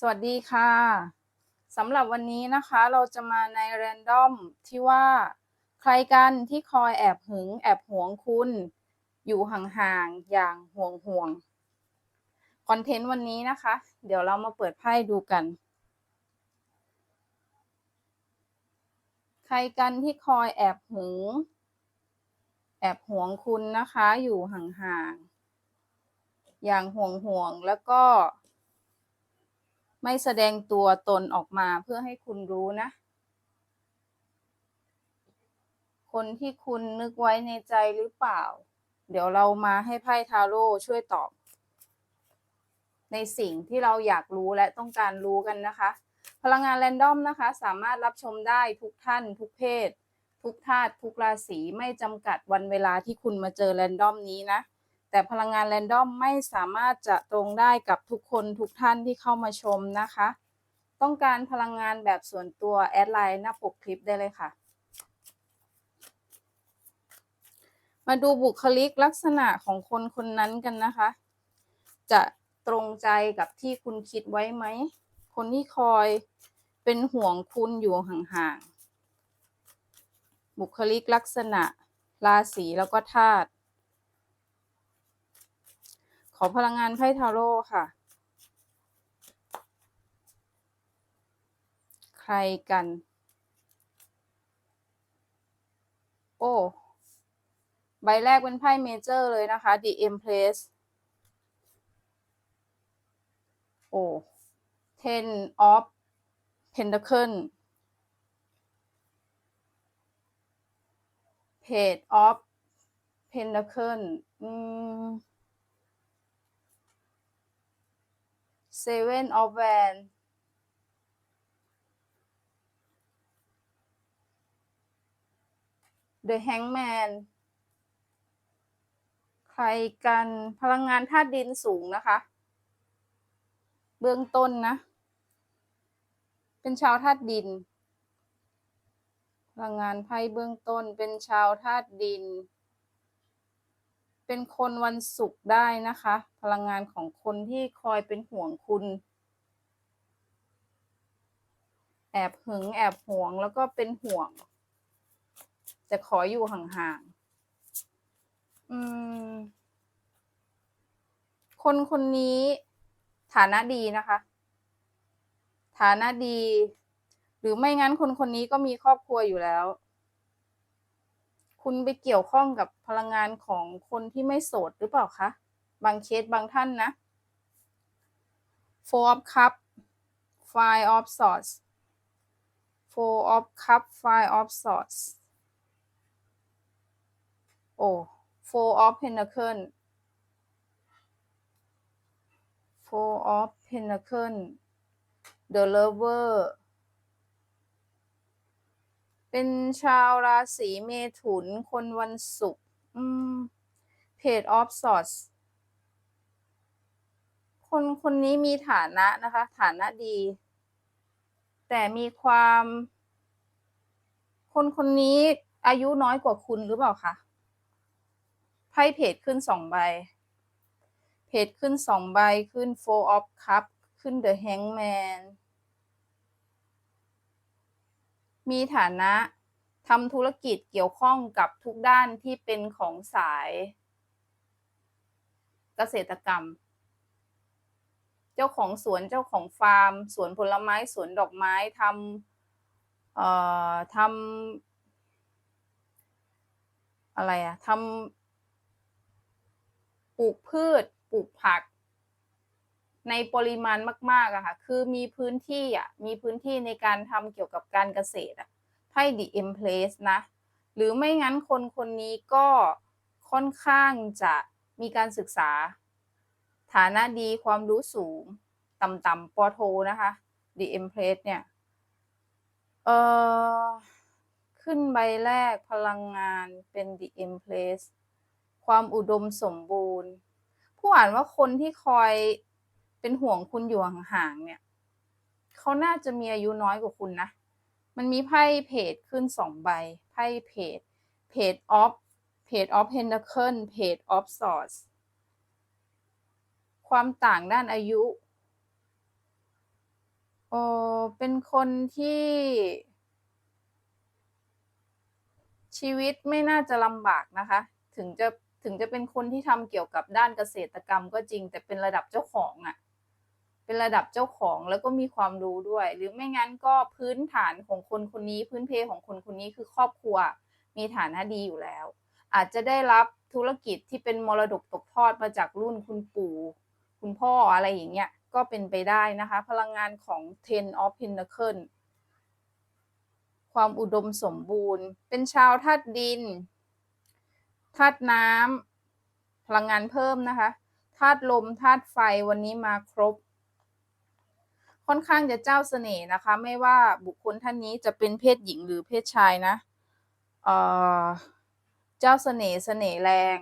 สวัสดีค่ะสำหรับวันนี้นะคะเราจะมาในแรนดอมที่ว่าใครกันที่คอยแอบหึงแอบหวงคุณ อยู่ห่างๆอย่างห่วงห่วงคอนเทนต์วันนี้นะคะ เดี๋ยวเรามาเปิดไพ่ดูกัน ใครกันที่คอยแอบหึง แอบหวงคุณนะคะ อยู่ห่างๆอย่างห่วงห่วงแล้วก็ ไม่แสดงตัวตนออกมาเพื่อให้คุณรู้นะ คนที่คุณนึกไว้ในใจหรือเปล่า เดี๋ยวเรามาให้ไพ่ทาโร่ช่วยตอบ ในสิ่งที่เราอยากรู้และต้องการรู้กันนะคะ พลังงานแรนดอมนะคะ สามารถรับชมได้ทุกท่าน ทุกเพศ ทุกธาตุทุกราศีไม่จำกัดวันเวลาที่คุณมาเจอแรนดอมนี้นะ แต่พลังงานแรนดอมไม่สามารถจะตรงได้กับทุกคนทุกท่านที่เข้ามาชมนะคะ ต้องการพลังงานแบบส่วนตัวแอดไลน์หน้าปกคลิปได้เลยค่ะ มาดูบุคลิกลักษณะของคนคนนั้นกันนะคะ จะตรงใจกับที่คุณคิดไว้ไหม คนที่คอยเป็นห่วงคุณอยู่ห่างๆ บุคลิกลักษณะ ราศีแล้วก็ธาตุ ขอพลังงานไพ่ทาโร่ค่ะ ใครกัน โอ้ ใบแรกเป็นไพ่เมเจอร์เลยนะคะ The Empress โอ้ Ten of Pentacle Page of Pentacle อืม Seven of Wands The Hangman ใครกันพลังงานธาตุดินสูงนะคะ เบื้องต้นนะ เป็นชาวธาตุดิน พลังงานไพ่เบื้องต้นเป็นชาวธาตุดิน เป็นคนวันศุกร์ได้นะคะ พลังงานของคนที่คอยเป็นห่วงคุณ แอบหึงแอบห่วงแล้วก็เป็นห่วง แต่ขออยู่ห่างๆอืม คนคนนี้ฐานะดีนะคะ ฐานะดี หรือไม่งั้นคนคนนี้ก็มีครอบครัวอยู่แล้ว คุณไปเกี่ยวข้องกับพลังงานของคนที่ไม่โสดหรือเปล่าคะ บางเคสบางท่านนะ Four of Cup Five of Swords Four of Cup Five of Swords โอ้ Four of Pentacle Four of Pentacle The Lover เป็นชาวราศีเมถุนคนวันศุกร์อืม Page of Swords คนคนนี้มีฐานะนะคะ ฐานะดี แต่มีความ คนคนนี้อายุน้อยกว่าคุณหรือเปล่าคะไพ่เพจขึ้นสองใบ เพจขึ้นสองใบขึ้น four of cup ขึ้น the hangman มี มีฐานะทำธุรกิจเกี่ยวข้องกับทุกด้านที่เป็นของสายเกษตรกรรม เจ้าของสวนเจ้าของฟาร์ม สวนผลไม้สวนดอกไม้ทำเอ่อทำอะไรอะทำปลูกพืช ปลูกผัก ในปริมาณมากๆอะค่ะ คือมีพื้นที่อะมีพื้นที่ในการทำเกี่ยวกับการเกษตรอะไพ่ The Empress นะ หรือไม่งั้นคนคนนี้ก็ค่อนข้างจะมีการศึกษา ฐานะดีความรู้สูงต่ำๆปอโทนะคะ The Empress เนี่ย เอ่อ ขึ้นใบแรกพลังงานเป็น The Empress ความอุดมสมบูรณ์ ผู้อ่านว่าคนที่คอย เป็นห่วงคุณอยู่ห่างๆเนี่ยเขาน่าจะมีอายุน้อยกว่าคุณนะ มันมีไพ่เพจขึ้นสองใบ ไพ่เพจ เพจ of เพจ of pentacle เพจ of swords ความต่างด้านอายุเออเป็นคนที่ ชีวิตไม่น่าจะลำบากนะคะ ถึงจะถึงจะเป็นคนที่ทำเกี่ยวกับด้านเกษตรกรรมก็จริง แต่เป็นระดับเจ้าของอะ่ะ เป็นระดับเจ้าของแล้วก็มีความรู้ด้วย หรือไม่งั้นก็พื้นฐานของคนคนนี้ พื้นเพของคนคนนี้คือครอบครัว มีฐานะดีอยู่แล้ว อาจจะได้รับธุรกิจที่เป็นมรดกตกทอดมาจากรุ่นคุณปู่ คุณพ่ออะไรอย่างเงี้ยก็เป็นไปได้นะคะ พลังงานของ Ten of Pentacle ความอุดมสมบูรณ์ เป็นชาวธาตุดินธาตุน้ำพลังงานเพิ่มนะคะธาตุลมธาตุไฟวันนี้มาครบ ค่อนข้างจะเจ้าเสน่ห์นะคะ ไม่ว่าบุคคลท่านนี้จะเป็นเพศหญิงหรือเพศชายนะเอ่อเจ้าเสน่ห์เสน่ห์แรง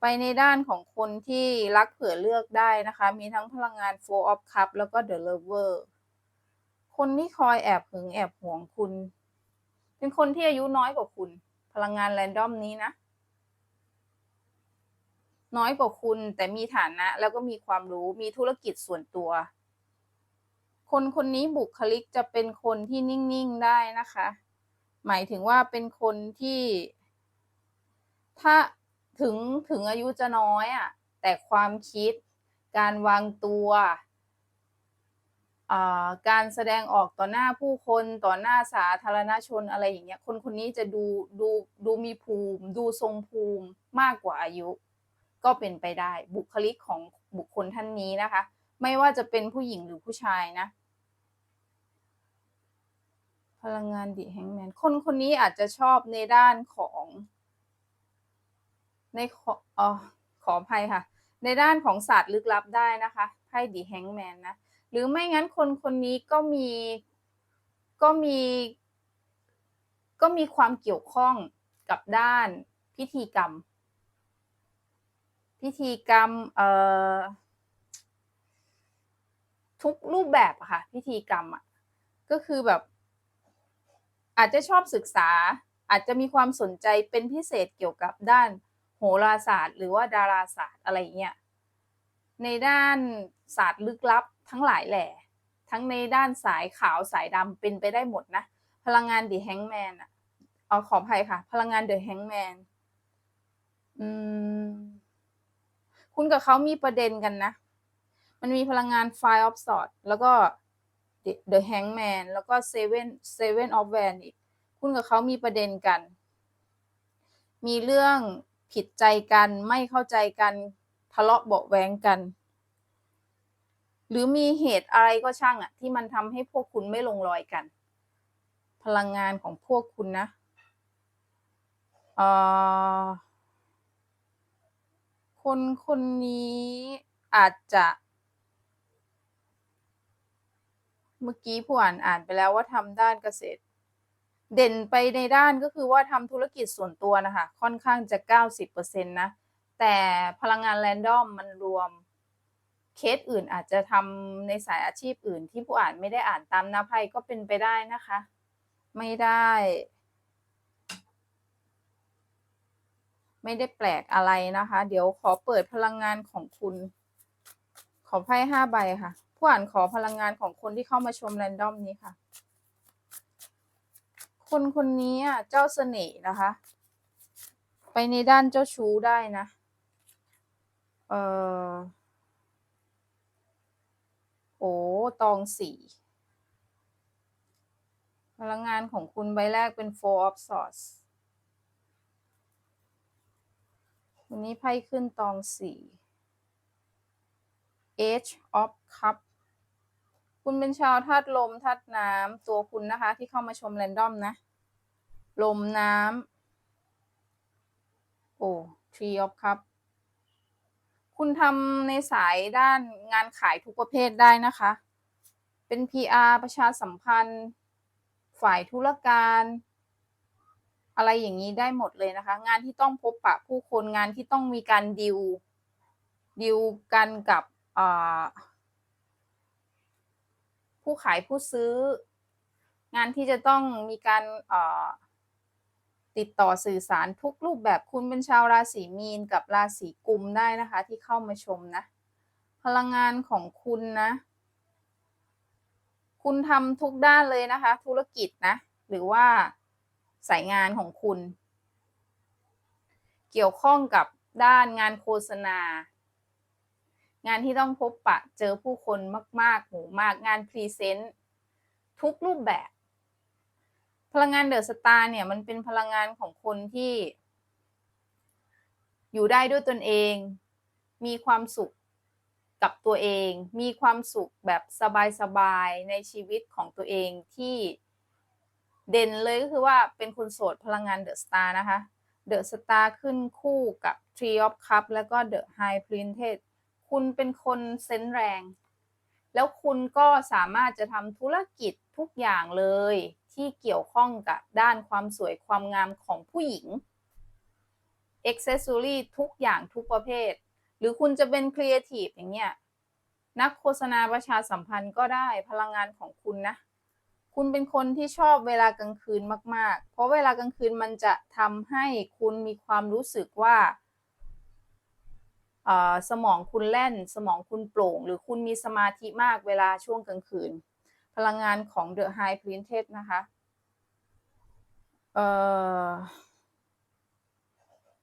ไปในด้านของคนที่รักเผื่อเลือกได้นะคะ มีทั้งพลังงาน Four of Cup แล้วก็ The Lover คนที่คอยแอบหึงแอบหวงคุณ เป็นคนที่อายุน้อยกว่าคุณ พลังงานแรนดอมนี้นะ น้อยกว่าคุณแต่มีฐานะแล้วก็มีความรู้มีธุรกิจส่วนตัว คนคนนี้บุคลิกจะเป็นคนที่นิ่งๆได้นะคะ หมายถึงว่าเป็นคนที่ ถ้าถึงถึงอายุจะน้อยอะ่ะ แต่ความคิด การวางตัวการแสดงออกต่อหน้าผู้คนต่อหน้าสาธารณชนอะไรอย่างเงี้ย คนคนนี้จะดูดูดูมีภูมิ ดูทรงภูมิมากกว่าอายุ ก็เป็นไปได้บุคลิกของบุคคลท่านนี้นะคะ ไม่ว่าจะเป็นผู้หญิงหรือผู้ชายนะ พลังงานดิแฮงแมนคนคนนี้อาจจะชอบในด้านของในขออขออภัยค่ะ ในด้านของศาสตร์ลึกลับได้นะคะไพ่ดิแฮงแมนนะหรือไม่งั้นคนคนนี้ก็มีก็มีก็มีความเกี่ยวข้องกับด้านพิธีกรรม พิธีกรรมเอ่อทุกรูปแบบอะค่ะ พิธีกรรมอะก็คือแบบ อาจจะชอบศึกษา อาจจะมีความสนใจเป็นพิเศษเกี่ยวกับด้านโหราศาสตร์ หรือว่าดาราศาสตร์อะไรเงี้ยในด้านศาสตร์ลึกลับทั้งหลายแหล่ทั้งในด้านสายขาวสายดำเป็นไปได้หมดนะ พลังงานดีแฮงแมนอะเอาขออภัยค่ะ พลังงานเดอะแฮงแมนอืม คุณกับเขามีประเด็นกันนะ มันมีพลังงาน Five of Swords แล้วก็ The Hangman แล้วก็ Seven Seven of Wands อีก คุณกับเขามีประเด็นกัน มีเรื่องผิดใจกัน ไม่เข้าใจกัน ทะเลาะเบาแวงกัน หรือมีเหตุอะไรก็ช่างอะที่มันทำให้พวกคุณไม่ลงรอยกัน พลังงานของพวกคุณนะ เอ่อ คนคนนี้อาจจะ เมื่อกี้ผู้อ่านอ่านไปแล้วว่าทำด้านเกษตร เด่นไปในด้านก็คือว่าทำธุรกิจส่วนตัวนะคะ ค่อนข้างจะเก้าสิบเปอร์เซ็นต์นะ แต่พลังงานแรนดอมมันรวมเคสอื่นอาจจะทำในสายอาชีพอื่นที่ผู้อ่านไม่ได้อ่านตามหน้าไพ่ก็เป็นไปได้นะคะ ไม่ได้ ไม่ได้แปลกอะไรนะคะ เดี๋ยวขอเปิดพลังงานของคุณ ขอไพ่ห้าใบค่ะ ผู้อ่านขอพลังงานของคนที่เข้ามาชมแรนดอมนี้ค่ะ คนคนนี้เจ้าเสน่ห์นะคะ ไปในด้านเจ้าชู้ได้นะ เออโอ้ตองสี่พลังงานของคุณใบแรกเป็น four of swords วันนี้ไพ่ขึ้นตองสี่ Age of Cup คุณเป็นชาวธาตุลมธาตุน้ำตัวคุณนะคะ ที่เข้ามาชมแรนดอมนะ ลมน้ำโอ้ Tree of Cup คุณทำในสายด้านงานขายทุกประเภทได้นะคะ เป็น PR ประชาสัมพันธ์ ฝ่ายธุรการ อะไรอย่างนี้ได้หมดเลยนะคะ งานที่ต้องพบปะผู้คนงานที่ต้องมีการดิวดิวกันกับผู้ขายผู้ซื้อ งานที่จะต้องมีการติดต่อสื่อสารทุกรูปแบบคุณเป็นชาวราศีมีนกับราศีกุมได้นะคะ ที่เข้ามาชมนะ พลังงานของคุณนะ คุณทำทุกด้านเลยนะคะ ธุรกิจนะ หรือว่า สายงานของคุณ เกี่ยวข้องกับด้านงานโฆษณา งานที่ต้องพบปะเจอผู้คนมาก ๆ หมู่มาก งานพรีเซนต์ทุกรูปแบบ พลังงานเดอะสตาร์เนี่ยมันเป็นพลังงานของคนที่ อยู่ได้ด้วยตนเอง มีความสุขกับตัวเอง มีความสุขแบบสบาย ๆ ในชีวิตของตัวเองที่ เด่นเลยก็คือว่าเป็นคนโสดพลังงานเดอะสตาร์นะคะเดอะสตาร์ขึ้นคู่กับ Tree of Cup แล้วก็ The High Priestess คุณเป็นคนเซนส์แรง แล้วคุณก็สามารถจะทำธุรกิจทุกอย่างเลย ที่เกี่ยวข้องกับด้านความสวยความงามของผู้หญิงอ็กเซสซอรี่ทุกอย่างทุกประเภท หรือคุณจะเป็นครีเอทีฟอย่างเงี้ย นักโฆษณาประชาสัมพันธ์ก็ได้พลังงานของคุณนะ คุณเป็นคนที่ชอบเวลากลางคืนมาก ๆ เพราะเวลากลางคืนมันจะทำให้คุณมีความรู้สึกว่าสมองคุณแล่น สมองคุณโปร่ง หรือคุณมีสมาธิมากเวลาช่วงกลางคืน พลังงานของ The High Priestess นะคะ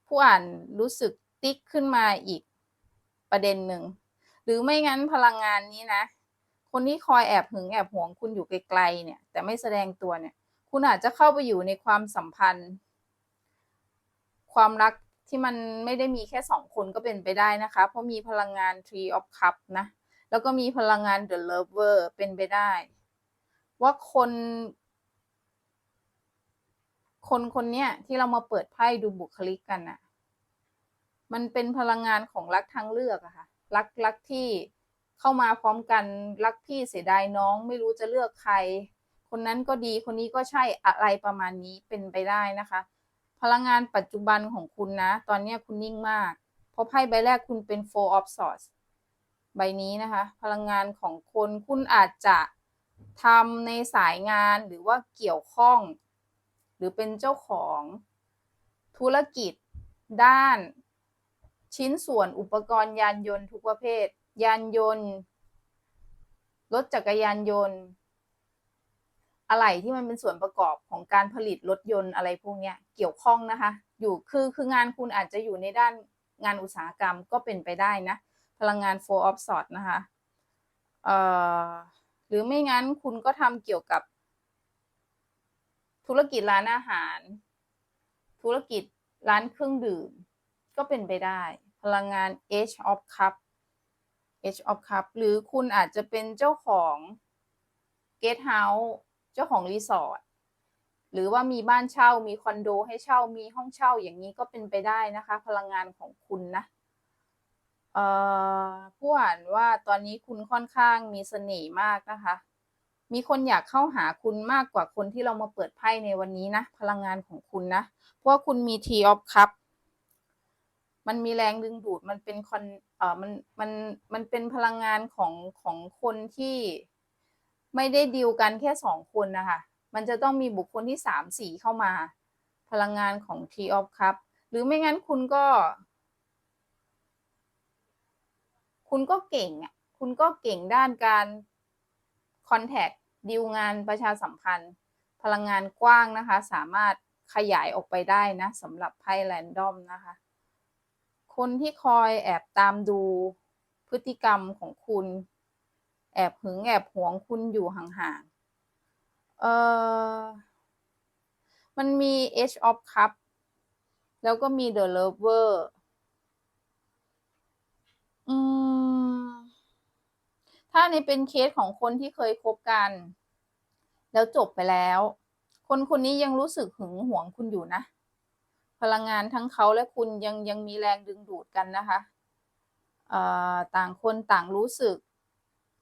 ผู้อ่านรู้สึกติ๊กขึ้นมาอีกประเด็นหนึ่ง หรือไม่งั้นพลังงานนี้นะ คนที่คอยแอบหึงแอบหวงคุณอยู่ไกลๆเนี่ย แต่ไม่แสดงตัวเนี่ย คุณอาจจะเข้าไปอยู่ในความสัมพันธ์ ความรักที่มันไม่ได้มีแค่สองคนก็เป็นไปได้นะคะ เพราะมีพลังงาน Tree of Cup นะ แล้วก็มีพลังงาน The Lover เป็นไปได้ ว่าคน คนคนเนี้ยที่เรามาเปิดไพ่ดูบุคลิกกันน่ะ มันเป็นพลังงานของรักทางเลือกอะค่ะ รักรักที่ เข้ามาพร้อมกันรักพี่เสียดายน้องไม่รู้จะเลือกใคร คนนั้นก็ดีคนนี้ก็ใช่อะไรประมาณนี้เป็นไปได้นะคะ พลังงานปัจจุบันของคุณนะ ตอนนี้คุณนิ่งมาก เพราะไพ่ใบแรกคุณเป็น four of swords ใบนี้นะคะ พลังงานของคนคุณอาจจะทำในสายงานหรือว่าเกี่ยวข้อง หรือเป็นเจ้าของธุรกิจด้าน ชิ้นส่วนอุปกรณ์ยานยนต์ทุกประเภท ยานยนต์ รถจักรยานยนต์ อะไรที่มันเป็นส่วนประกอบของการผลิตรถยนต์อะไรพวกนี้เกี่ยวข้องนะคะ อยู่คือคืองานคุณอาจจะอยู่ในด้านงานอุตสาหกรรมก็เป็นไปได้นะ พลังงาน four of swords นะคะเอ่อหรือไม่งั้นคุณก็ทำเกี่ยวกับ ธุรกิจร้านอาหาร ธุรกิจร้านเครื่องดื่ม ก็เป็นไปได้ พลังงาน Age of Cup Age of Cup หรือคุณอาจจะเป็นเจ้าของ Guest House เจ้าของรีสอร์ทหรือว่ามีบ้านเช่ามีคอนโดให้เช่ามีห้องเช่าอย่างนี้ก็เป็นไปได้นะคะ พลังงานของคุณนะเอ่อผู้อ่านว่าตอนนี้คุณค่อนข้างมีเสน่ห์มากนะคะ มีคนอยากเข้าหาคุณมากกว่าคนที่เรามาเปิดไพ่ในวันนี้นะ พลังงานของคุณนะ เพราะว่าคุณมี T of Cup มันมีแรงดึงดูดมันเป็นคอน อ่อมันมันมันเป็นพลังงานของของคนที่ไม่ได้ดีลกันแค่สองคนนะคะมันจะต้องมีบุคคลที่สามสี่เข้ามา พลังงานของ T of Cup หรือไม่งั้นคุณก็ คุณก็เก่งอะคุณก็เก่งด้านการคอนแทคดีลงานประชาสัมพันธ์ พลังงานกว้างนะคะ สามารถขยายออกไปได้นะสำหรับไพ่แรนดอมนะคะ คนที่คอยแอบตามดูพฤติกรรมของคุณ แอบหึงแอบหวงคุณอยู่ห่างๆ เออมันมี Age of Cup แล้วก็มี The Lover อืม ถ้าในเป็นเคสของคนที่เคยคบกัน แล้วจบไปแล้ว คนคนนี้ยังรู้สึกหึงหวงคุณอยู่นะ พลังงานทั้งเขาและคุณยังยังมีแรงดึงดูดกันนะคะต่างคนต่างรู้สึก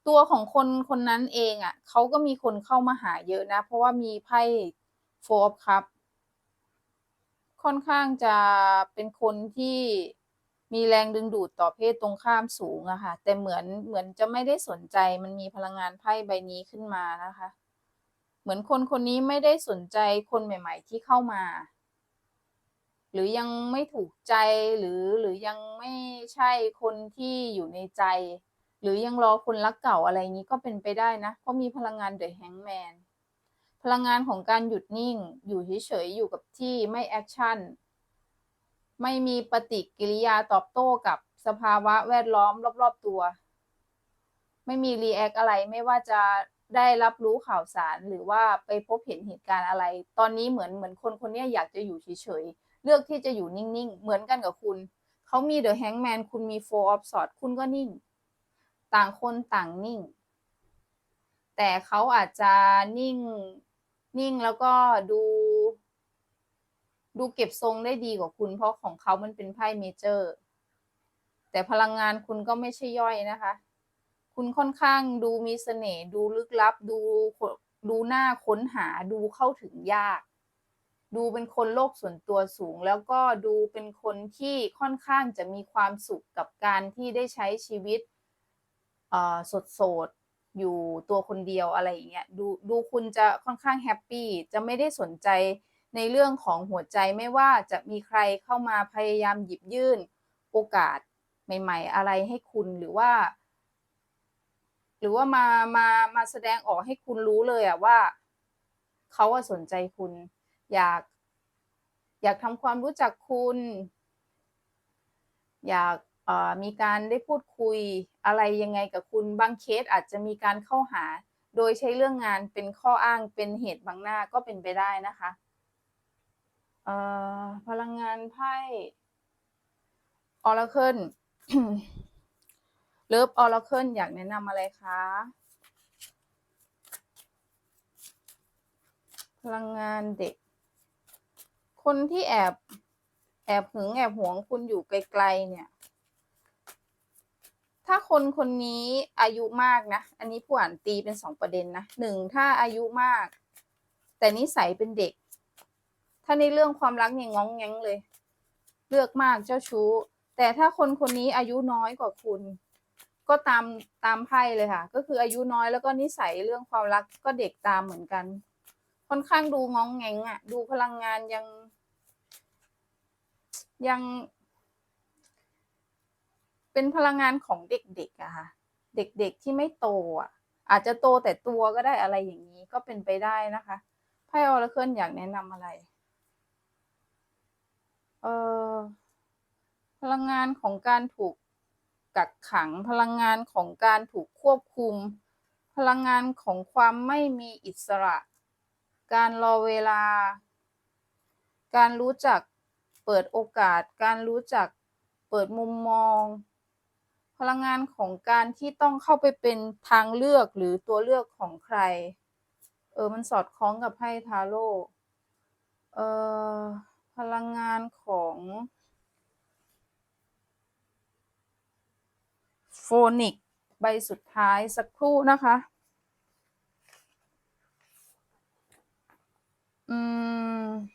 ตัวของคนคนนั้นเองอะ่ะเขาก็มีคนเข้ามาหาเยอะนะ เพราะว่ามีไพ่ Four of Cup ค่อนข้างจะเป็นคนที่มีแรงดึงดูดต่อเพศตรงข้ามสูงอะค่ะ แต่เหมือนเหมือนจะไม่ได้สนใจมันมีพลังงานไพ่ใบนี้ขึ้นมานะคะ เหมือนคนคนนี้ไม่ได้สนใจคนใหม่ ๆ ที่เข้ามา หรือยังไม่ถูกใจหรือหรือยังไม่ใช่คนที่อยู่ในใจ หรือยังรอคนรักเก่าอะไรอย่างนี้ก็เป็นไปได้นะเพราะมีพลังงานเดอะแฮงแมนพลังงานของการหยุดนิ่ง อยู่เฉยๆอยู่กับที่ไม่แอคชั่นไม่มีปฏิกิริยาตอบโต้กับสภาวะแวดล้อมรอบๆตัว ไม่มีรีแอคอะไรไม่ว่าจะได้รับรู้ข่าวสารหรือว่าไปพบเห็นเหตุการณ์อะไร ตอนนี้เหมือนเหมือนคนคนนี้อยากจะอยู่เฉยๆ เลือกที่จะอยู่นิ่งๆ เหมือนกันกับคุณ เขามีเดอะแฮงแมนคุณมีโฟร์ออฟสอดคุณก็นิ่ง ต่างคนต่างนิ่ง แต่เขาอาจจะนิ่งนิ่งแล้วก็ดู ดูเก็บทรงได้ดีกว่าคุณ เพราะของเขามันเป็นไพ่เมเจอร์ แต่พลังงานคุณก็ไม่ใช่ย่อยนะคะ คุณค่อนข้างดูมีเสน่ห์ดูลึกลับ ดูดูหน้าค้นหาดูเข้าถึงยาก ดูเป็นคนโลกส่วนตัวสูง แล้วก็ดูเป็นคนที่ค่อนข้างจะมีความสุขกับการที่ได้ใช้ชีวิตสดสดๆอยู่ตัวคนเดียวอะไรอย่างเงี้ยดูดูคุณจะค่อนข้างแฮปปี้จะไม่ได้สนใจในเรื่องของหัวใจไม่ว่าจะมีใครเข้ามาพยายามหยิบยื่นโอกาสใหม่ ๆ อะไรให้คุณหรือว่า หรือว่ามามามาแสดงออกให้คุณรู้เลยอะว่าเขาอะสนใจคุณ อยาก อยากทำความรู้จักคุณ อยากมีการได้พูดคุยอะไรยังไงกับคุณบางเคสอาจจะมีการเข้าหา โดยใช้เรื่องงานเป็นข้ออ้างเป็นเหตุบังหน้าก็เป็นไปได้นะคะพลังงานไพ่ออร์เคิลเลิฟออร์เคิลอยากแนะนำอะไรคะ พลังงานเด็ก คนที่แอบ แอบหึงแอบหวงคุณอยู่ไกลๆเนี่ย ถ้าคนคนนี้อายุมากนะ อันนี้ผู้อ่านตีเป็นสองประเด็นนะหนึ่งถ้าอายุมาก แต่นิสัยเป็นเด็ก ถ้าในเรื่องความรักเนี่ยง้องแง้งเลย เลือกมากเจ้าชู้ แต่ถ้าคนคนนี้อายุน้อยกว่าคุณ ก็ตามตามไพ่เลยค่ะ ก็คืออายุน้อยแล้วก็นิสัยเรื่องความรักก็เด็กตามเหมือนกันค่อนข้างดูงองแงงอะ่ะ ดูพลังงานยัง ยัง เป็นพลังงานของเด็กๆอะค่ะ เด็ก ๆที่ไม่โตอะอาจจะโตแต่ตัวก็ได้อะไรอย่างนี้ก็เป็นไปได้นะคะไพ่ออร์เคิลอยากแนะนำอะไร เออพลังงานของการถูกกักขัง พลังงานของการถูกควบคุม พลังงานของความไม่มีอิสระ การรอเวลา การรู้จัก เปิดโอกาสการรู้จัก เปิดมุมมอง พลังงานของการที่ต้องเข้าไปเป็นทางเลือกหรือตัวเลือกของใคร เออ มันสอดคล้องกับไพ่ทาโร่เออพลังงานของโฟนิกใบสุดท้ายสักครู่นะคะ อืม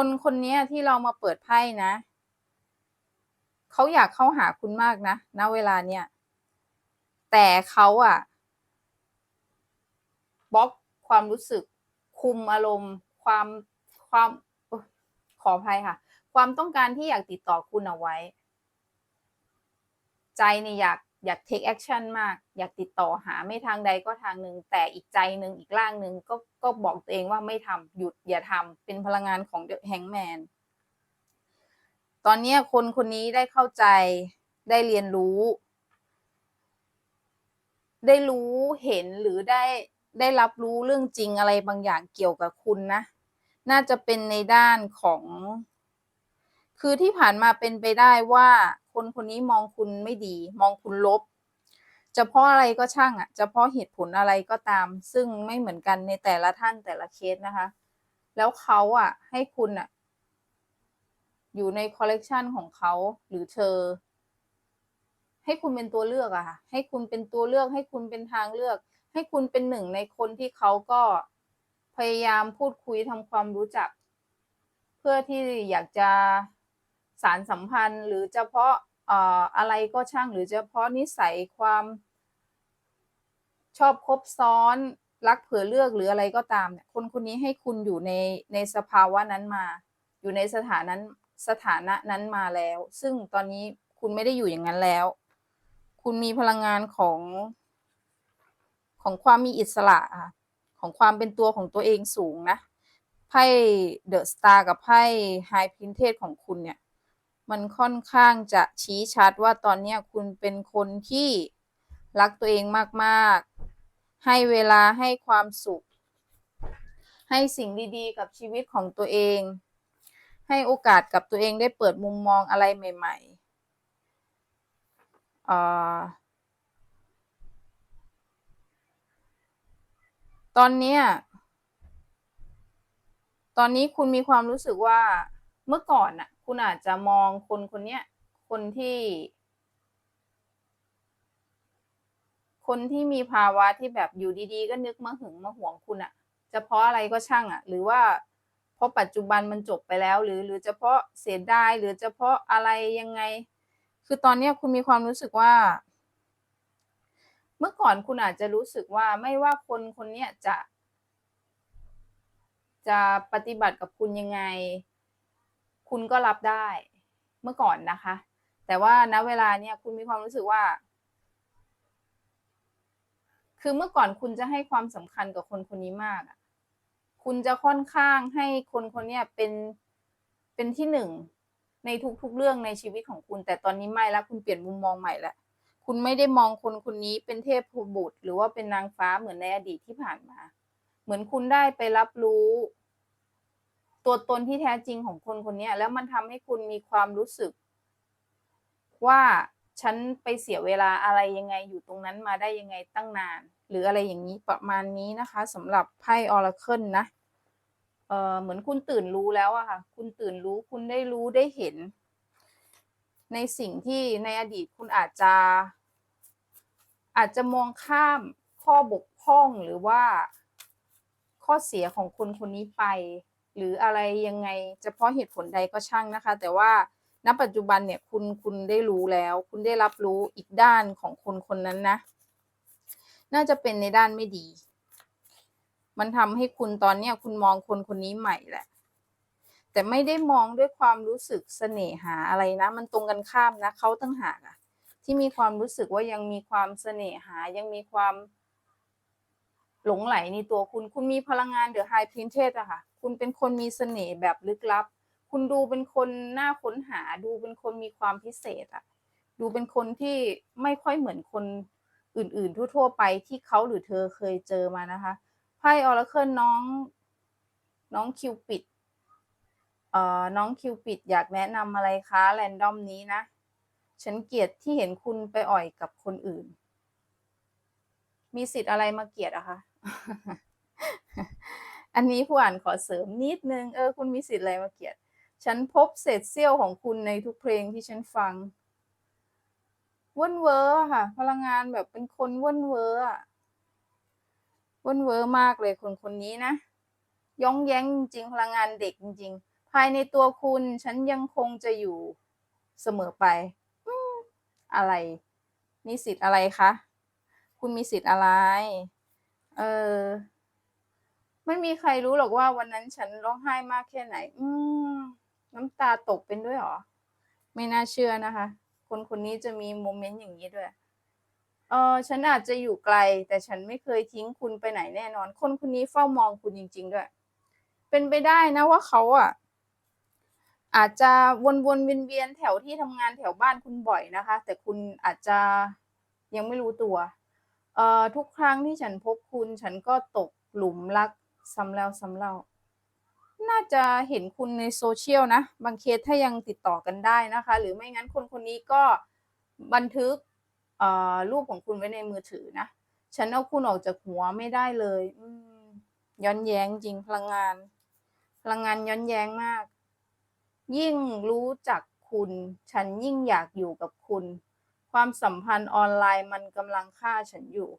คนคนนี้ที่เรามาเปิดไพ่นะ เขาอยากเข้าหาคุณมากนะ ณ เวลาเนี้ย แต่เขาอะบล็อกความรู้สึก คุมอารมณ์ ความความขออภัยค่ะ ความต้องการที่อยากติดต่อคุณเอาไว้ ใจเนี่ยอยาก อยาก take action มาก อยากติดต่อหาไม่ทางใดก็ทางหนึ่งแต่อีกใจหนึ่งอีกร่างหนึ่งก็ก็บอกตัวเองว่าไม่ทำหยุดอย่าทำเป็นพลังงานของ The Hangman ตอนนี้คนคนนี้ได้เข้าใจได้เรียนรู้ ได้รู้เห็นหรือได้ได้รับรู้เรื่องจริงอะไรบางอย่างเกี่ยวกับคุณนะ น่าจะเป็นในด้านของ คือที่ผ่านมาเป็นไปได้ว่า คนคนนี้มองคุณไม่ดี มองคุณลบ จะเพราะอะไรก็ช่างอะ่ะ จะเพราะเหตุผลอะไรก็ตาม ซึ่งไม่เหมือนกันในแต่ละท่านแต่ละเคสนะคะ แล้วเขาอะ ให้คุณอะ อยู่ในคอลเลกชันของเขาหรือเธอ ให้คุณเป็นตัวเลือกอะค่ะ ให้คุณเป็นตัวเลือก ให้คุณเป็นทางเลือก ให้คุณเป็นหนึ่งในคนที่เขาก็พยายามพูดคุยทำความรู้จัก เพื่อที่อยากจะสารสัมพันธ์หรือเฉพาะ อะไรก็ช่างหรือเฉพาะนิสัยความชอบคบซ้อนรักเผื่อเลือกหรืออะไรก็ตามเนี่ยคนคนนี้ให้คุณอยู่ในในสภาวะนั้นมา อยู่ในสถานั้นสถานะนั้นมาแล้ว ซึ่งตอนนี้คุณไม่ได้อยู่อย่างนั้นแล้ว คุณมีพลังงานของของความมีอิสระค่ะของความเป็นตัวของตัวเองสูงนะไพ่เดอะสตาร์กับไพ่ไฮพินเทสของคุณเนี่ย มันค่อนข้างจะชี้ชัดว่าตอนนี้คุณเป็นคนที่รักตัวเองมากๆ ให้เวลาให้ความสุข ให้สิ่งดีๆ กับชีวิตของตัวเอง ให้โอกาสกับตัวเองได้เปิดมุมมองอะไรใหม่ๆอตอนนี้ตอนนี้คุณมีความรู้สึกว่าเมื่อก่อนน่ะ คุณอาจจะมองคนคนเนี้ย คนที่ คนที่มีภาวะที่แบบอยู่ดีๆ ก็นึกมาหึงมาหวงคุณอะจะเพราะอะไรก็ช่างอะหรือว่าเพราะปัจจุบันมันจบไปแล้ว หรือหรือจะเพราะเสียดายหรือจะเพราะอะไรยังไง คือตอนเนี้ยคุณมีความรู้สึกว่า เมื่อก่อนคุณอาจจะรู้สึกว่าไม่ว่าคนคนเนี้ยจะ จะปฏิบัติกับคุณยังไง คุณก็รับได้เมื่อก่อนนะคะ แต่ว่าณเวลาเนี่ยคุณมีความรู้สึกว่า คือเมื่อก่อนคุณจะให้ความสำคัญกับคนคนนี้มากอะคุณจะค่อนข้างให้คนคนเนี้ยเป็นเป็นที่หนึ่งในทุกๆเรื่องในชีวิตของคุณ แต่ตอนนี้ไม่แล้วคุณเปลี่ยนมุมมองใหม่แล้วคุณไม่ได้มองคนคนนี้เป็นเทพบุตร หรือว่าเป็นนางฟ้าเหมือนในอดีตที่ผ่านมา เหมือนคุณได้ไปรับรู้ ตัวตนที่แท้จริงของคนคนนี้แล้วมันทำให้คุณมีความรู้สึก ว่าฉันไปเสียเวลาอะไรยังไงอยู่ตรงนั้นมาได้ยังไงตั้งนาน หรืออะไรอย่างนี้ประมาณนี้นะคะสำหรับไพ่ออราเคิลนะเออเหมือนคุณตื่นรู้แล้วอะค่ะ คุณตื่นรู้คุณได้รู้ได้เห็น ในสิ่งที่ในอดีตคุณอาจจะ อาจจะมองข้ามข้อบกพร่องหรือว่าข้อเสียของคนคนนี้ไป หรืออะไรยังไงจะเพราะเหตุผลใดก็ช่างนะคะ แต่ว่าณปัจจุบันเนี่ยคุณคุณได้รู้แล้ว คุณได้รับรู้อีกด้านของคนคนนั้นนะ น่าจะเป็นในด้านไม่ดี มันทำให้คุณตอนเนี้ยคุณมองคนคนนี้ใหม่แหละ แต่ไม่ได้มองด้วยความรู้สึกเสน่หาอะไรนะ มันตรงกันข้ามนะเขาตั้งหากอะที่มีความรู้สึกว่ายังมีความเสน่หายังมีความหลงไหลในตัวคุณ คุณมีพลังงานเดอไฮพินเทสอะค่ะ คุณเป็นคนมีเสน่ห์แบบลึกลับ คุณดูเป็นคนน่าค้นหา ดูเป็นคนมีความพิเศษอะดูเป็นคนที่ไม่ค่อยเหมือนคนอื่นๆ ทั่วๆ ไปที่เขาหรือเธอเคยเจอมานะคะไพ่ออร์เคิลน้อง น้องคิวปิดเอ่อน้องคิวปิดอยากแนะนำอะไรคะแรนดอมนี้นะ ฉันเกลียดที่เห็นคุณไปอ่อยกับคนอื่น มีสิทธิ์อะไรมาเกลียดอะคะ อันนี้ผู้อ่านขอเสริมนิดนึง เออ คุณมีสิทธิ์อะไรมาเกียด ฉันพบเศษเสี้ยวของคุณในทุกเพลงที่ฉันฟังว่นเวอร์ค่ะ พลังงานแบบเป็นคนว่นเวอร์อะว่นเวอร์มากเลยคนคนนี้นะย้องแย้งจริงพลังงานเด็กจริง ๆ ภายในตัวคุณฉันยังคงจะอยู่เสมอไปอืมอะไรมีสิทธิ์อะไรคะ คุณมีสิทธิ์อะไร เออ ไม่มีใครรู้หรอกว่าวันนั้นฉันร้องไห้มากแค่ไหน อืมน้ำตาตกเป็นด้วยหรอ ไม่น่าเชื่อนะคะ คนคนนี้จะมีโมเมนต์อย่างนี้ด้วยเออฉันอาจจะอยู่ไกล แต่ฉันไม่เคยทิ้งคุณไปไหนแน่นอน คนคนนี้เฝ้ามองคุณจริง ๆ ด้วย เป็นไปได้นะว่าเขาอะ อาจจะวนๆเวียนๆแถวที่ทำงานแถวบ้านคุณบ่อยนะคะ แต่คุณอาจจะยังไม่รู้ตัว เอ่อทุกครั้งที่ฉันพบคุณ ฉันก็ตกหลุมรัก ซ้ำแล้วซ้ำเล่า น่าจะเห็นคุณในโซเชียลนะ บางเคสถ้ายังติดต่อกันได้นะคะ หรือไม่งั้นคนคนนี้ก็บันทึกรูปของคุณไว้ในมือถือนะ ฉันเอาคุณออกจากหัวไม่ได้เลยย้อนแย้งจริงพลังงาน พลังงานย้อนแย้งมาก ยิ่งรู้จักคุณ ฉันยิ่งอยากอยู่กับคุณ ความสัมพันธ์ออนไลน์มันกำลังฆ่าฉันอยู่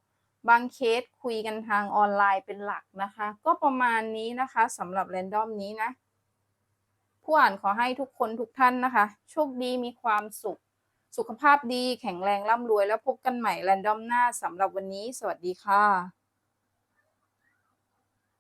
บางเคสคุยกันทางออนไลน์เป็นหลักนะคะ ก็ประมาณนี้นะคะสำหรับแรนดอมนี้นะ ผู้อ่านขอให้ทุกคนทุกท่านนะคะ โชคดีมีความสุข สุขภาพดีแข็งแรงร่ำรวยแล้วพบกันใหม่แรนดอมหน้าสำหรับวันนี้ สวัสดีค่ะ